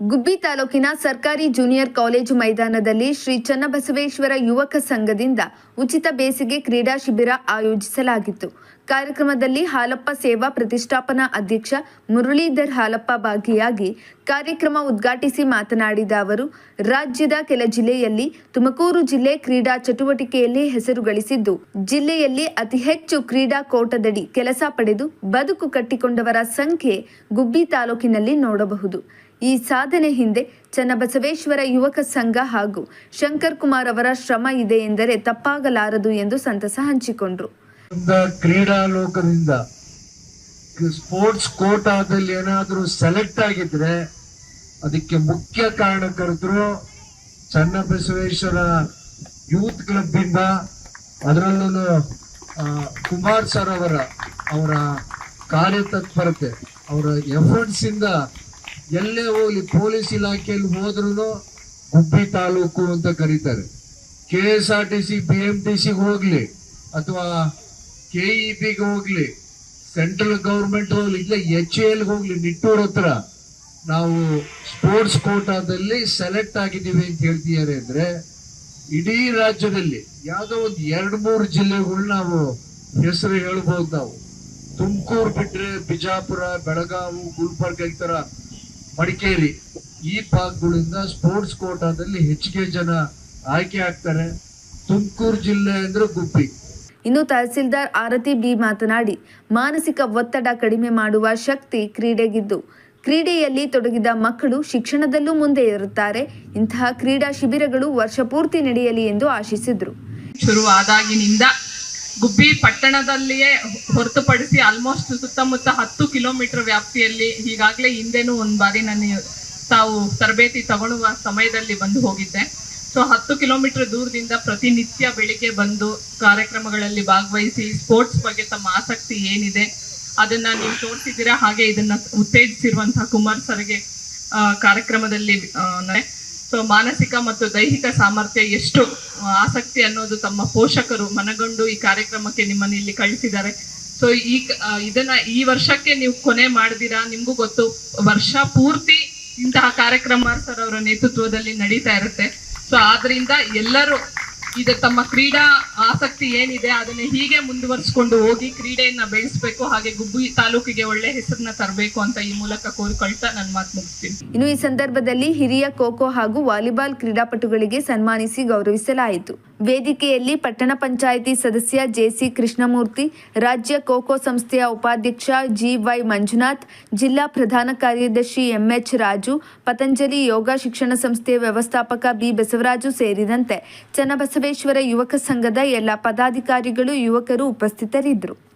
ಗುಬ್ಬಿ ತಾಲೂಕಿನ ಸರ್ಕಾರಿ junior college ಮೈದಾನದಲ್ಲಿ ಶ್ರೀ ಚನ್ನಬಸವೇಶ್ವರ ಯುವಕ ಸಂಘದಿಂದ ಉಚಿತ ಬೇಸಿಗೆ ಕ್ರೀಡಾ ಶಿಬಿರ ಆಯೋಜಿಸಲಾಗಿತ್ತು. ಕಾರ್ಯಕ್ರಮದಲ್ಲಿ ಹಾಲಪ್ಪ ಸೇವಾ ಪ್ರತಿಷ್ಠಾಪನಾ ಅಧ್ಯಕ್ಷ ಮುರಳೀಧರ್ ಹಾಲಪ್ಪ ಭಾಗಿಯಾಗಿ ಕಾರ್ಯಕ್ರಮ ಉದ್ಘಾಟಿಸಿ ಮಾತನಾಡಿದ ಅವರು, ರಾಜ್ಯದ ಕೆಲ ಜಿಲ್ಲೆಯಲ್ಲಿ ತುಮಕೂರು ಜಿಲ್ಲೆ ಕ್ರೀಡಾ ಚಟುವಟಿಕೆಯಲ್ಲಿ ಹೆಸರು ಗಳಿಸಿದ್ದು, ಜಿಲ್ಲೆಯಲ್ಲಿ ಅತಿ ಹೆಚ್ಚು ಕ್ರೀಡಾ ಕೋಟದಡಿ ಕೆಲಸ ಪಡೆದು ಬದುಕು ಕಟ್ಟಿಕೊಂಡವರ ಸಂಖ್ಯೆ ಗುಬ್ಬಿ ತಾಲೂಕಿನಲ್ಲಿ ನೋಡಬಹುದು. ಈ ಸಾಧನೆ ಹಿಂದೆ ಚನ್ನಬಸವೇಶ್ವರ ಯುವಕ ಸಂಘ ಹಾಗೂ ಶಂಕರ್ ಕುಮಾರ್ ಅವರ ಶ್ರಮ ಇದೆ ಎಂದರೆ ತಪ್ಪಾಗಲಾರದು ಎಂದು ಸಂತಸ ಹಂಚಿಕೊಂಡ್ರು. ಕ್ರೀಡಾ ಲೋಕದಿಂದ ಸ್ಪೋರ್ಟ್ಸ್ ಕೋಟಾದಲ್ಲಿ ಏನಾದರೂ ಸೆಲೆಕ್ಟ್ ಆಗಿದ್ರೆ ಅದಕ್ಕೆ ಮುಖ್ಯ ಕಾರಣಕರ್ತರು ಚನ್ನಬಸವೇಶ್ವರ ಯೂತ್ ಕ್ಲಬ್ ಇಂದ ಅದರಲ್ಲೂ ಕುಮಾರ್ ಸರ್ ಅವರ ಅವರ ಕಾರ್ಯತತ್ಪರತೆ, ಅವರ ಎಫರ್ಟ್ಸ್ ಇಂದ ಎಲ್ಲೇ ಹೋಗ್ಲಿ, ಪೊಲೀಸ್ ಇಲಾಖೆಯಲ್ಲಿ ಹೋದ್ರೂ ಗುಬ್ಬಿ ತಾಲೂಕು ಅಂತ ಕರೀತಾರೆ. K S R T C, B M T ಸಿಗೆ ಹೋಗ್ಲಿ, ಅಥವಾ ಕೆಇಬಿಗೆ ಹೋಗ್ಲಿ, ಸೆಂಟ್ರಲ್ ಗೌರ್ಮೆಂಟ್ ಹೋಗ್ಲಿ, ಇಲ್ಲ ಎಚ್ ಎಲ್ ಹೋಗ್ಲಿ, ನಿಟ್ಟೂರ್ ಹತ್ರ ನಾವು ಸ್ಪೋರ್ಟ್ಸ್ ಕೋಟಾದಲ್ಲಿ ಸೆಲೆಕ್ಟ್ ಆಗಿದ್ದೀವಿ ಅಂತ ಹೇಳ್ತಿದ್ದಾರೆ ಅಂದ್ರೆ, ಇಡೀ ರಾಜ್ಯದಲ್ಲಿ ಯಾವುದೋ ಒಂದು ಎರಡು ಮೂರು ಜಿಲ್ಲೆಗಳು ನಾವು ಹೆಸರು ಹೇಳ್ಬೋದು ನಾವು. ತುಮಕೂರು ಬಿಟ್ಟರೆ ಬಿಜಾಪುರ, ಬೆಳಗಾವಿ, ಗುಲ್ಬರ್ಗ ಈ ತರ ಮಡಿಕೇರಿ. ಈ ಭಾಗಗಳಿಂದ ಸ್ಪೋರ್ಟ್ಸ್ ಕೋಟಾದಲ್ಲಿ ಹೆಚ್ಚಿಗೆ ಜನ ಆಯ್ಕೆ ಆಗ್ತಾರೆ. ತುಮಕೂರು ಜಿಲ್ಲೆ ಅಂದ್ರೆ ಗುಬ್ಬಿ. ಇನ್ನು ತಹಸೀಲ್ದಾರ್ ಆರತಿ ಬಿ ಮಾತನಾಡಿ ಮಾನಸಿಕ ಒತ್ತಡ ಕಡಿಮೆ ಮಾಡುವ ಶಕ್ತಿ ಕ್ರೀಡೆಗಿದ್ದು. ಕ್ರೀಡೆಯಲ್ಲಿ ತೊಡಗಿದ ಮಕ್ಕಳು ಶಿಕ್ಷಣದಲ್ಲೂ ಮುಂದೆ ಇರುತ್ತಾರೆ ಇಂತಹ ಕ್ರೀಡಾ ಶಿಬಿರಗಳು ವರ್ಷಪೂರ್ತಿ ನಡೆಯಲಿ ಎಂದು ಆಶಿಸಿದರು. ಶುರುವಾದಾಗಿನಿಂದ ಗುಬ್ಬಿ ಪಟ್ಟಣದಲ್ಲಿಯೇ ಹೊರತುಪಡಿಸಿ ಆಲ್ಮೋಸ್ಟ್ ಸುತ್ತಮುತ್ತ ಹತ್ತು ಕಿಲೋಮೀಟರ್ ವ್ಯಾಪ್ತಿಯಲ್ಲಿ ಈಗಾಗಲೇ ಹಿಂದೆನೂ ಒಂದು ಬಾರಿ ನಾನು ತಾವು ತರಬೇತಿ ತಗೊಳ್ಳುವ ಸಮಯದಲ್ಲಿ ಬಂದು ಹೋಗಿದ್ದೆ. ಸೊ ಹತ್ತು ಕಿಲೋಮೀಟರ್ ದೂರದಿಂದ ಪ್ರತಿನಿತ್ಯ ಬೆಳಿಗ್ಗೆ ಬಂದು ಕಾರ್ಯಕ್ರಮಗಳಲ್ಲಿ ಭಾಗವಹಿಸಿ ಸ್ಪೋರ್ಟ್ಸ್ ಬಗ್ಗೆ ತಮ್ಮ ಆಸಕ್ತಿ ಏನಿದೆ ಅದನ್ನ ನೀವು ತೋರಿಸಿದ್ದೀರಾ? ಹಾಗೆ ಇದನ್ನ ಉತ್ತೇಜಿಸಿರುವಂತಹ ಕುಮಾರ್ ಸರ್ಗೆ ಕಾರ್ಯಕ್ರಮದಲ್ಲಿ ಸೊ ಮಾನಸಿಕ ಮತ್ತು ದೈಹಿಕ ಸಾಮರ್ಥ್ಯ ಎಷ್ಟು? ಆಸಕ್ತಿ ಅನ್ನೋದು ತಮ್ಮ ಪೋಷಕರು ಮನಗಂಡು ಈ ಕಾರ್ಯಕ್ರಮಕ್ಕೆ ನಿಮ್ಮನ್ನು ಇಲ್ಲಿ ಕಳಿಸಿದ್ದಾರೆ. ಸೊ ಈ ಇದನ್ನ ಈ ವರ್ಷಕ್ಕೆ ನೀವು ಕೊನೆ ಮಾಡಿದಿರಾ ನಿಮ್ಗೂ ಗೊತ್ತು, ವರ್ಷ ಪೂರ್ತಿ ಇಂತಹ ಕಾರ್ಯಕ್ರಮ ಸರ್ ಅವರ ನೇತೃತ್ವದಲ್ಲಿ ನಡೀತಾ ಇರುತ್ತೆ. ಸೊ ಆದ್ರಿಂದ ಎಲ್ಲರೂ ಇದು ತಮ್ಮ ಕ್ರೀಡಾ ಆಸಕ್ತಿ ಏನಿದೆ ಅದನ್ನ ಹೀಗೆ ಮುಂದುವರಿಸಿಕೊಂಡು ಹೋಗಿ ಕ್ರೀಡೆಯನ್ನ ಬೆಳೆಸಬೇಕು ಹಾಗೆ ಗುಬ್ಬಿ ತಾಲೂಕಿಗೆ ಒಳ್ಳೆ ಹೆಸರನ್ನ ತರಬೇಕು ಅಂತ ಈ ಮೂಲಕ ಕೋರಿಕೊಳ್ತಾ ನನ್ನ ಮಾತು ಮುಗಿಸ್ತೀನಿ. ಇನ್ನು ಈ ಸಂದರ್ಭದಲ್ಲಿ ಹಿರಿಯ ಖೋಖೋ ಹಾಗೂ ವಾಲಿಬಾಲ್ ಕ್ರೀಡಾಪಟುಗಳಿಗೆ ಸನ್ಮಾನಿಸಿ ಗೌರವಿಸಲಾಯಿತು. ವೇದಿಕೆಯಲ್ಲಿ ಪಟ್ಟಣ ಪಂಚಾಯಿತಿ ಸದಸ್ಯ ಜೆಸಿ ಕೃಷ್ಣಮೂರ್ತಿ, ರಾಜ್ಯ ಖೋಖೋ ಸಂಸ್ಥೆಯ ಉಪಾಧ್ಯಕ್ಷ ಜಿವೈ ಮಂಜುನಾಥ್, ಜಿಲ್ಲಾ ಪ್ರಧಾನ ಕಾರ್ಯದರ್ಶಿ ಎಂಎಚ್ ರಾಜು, ಪತಂಜಲಿ ಯೋಗ ಶಿಕ್ಷಣ ಸಂಸ್ಥೆಯ ವ್ಯವಸ್ಥಾಪಕ ಬಿ ಬಸವರಾಜು ಸೇರಿದಂತೆ ಚನ್ನಬಸವೇಶ್ವರ ಯುವಕ ಸಂಘದ ಎಲ್ಲ ಪದಾಧಿಕಾರಿಗಳು, ಯುವಕರು ಉಪಸ್ಥಿತರಿದ್ದರು.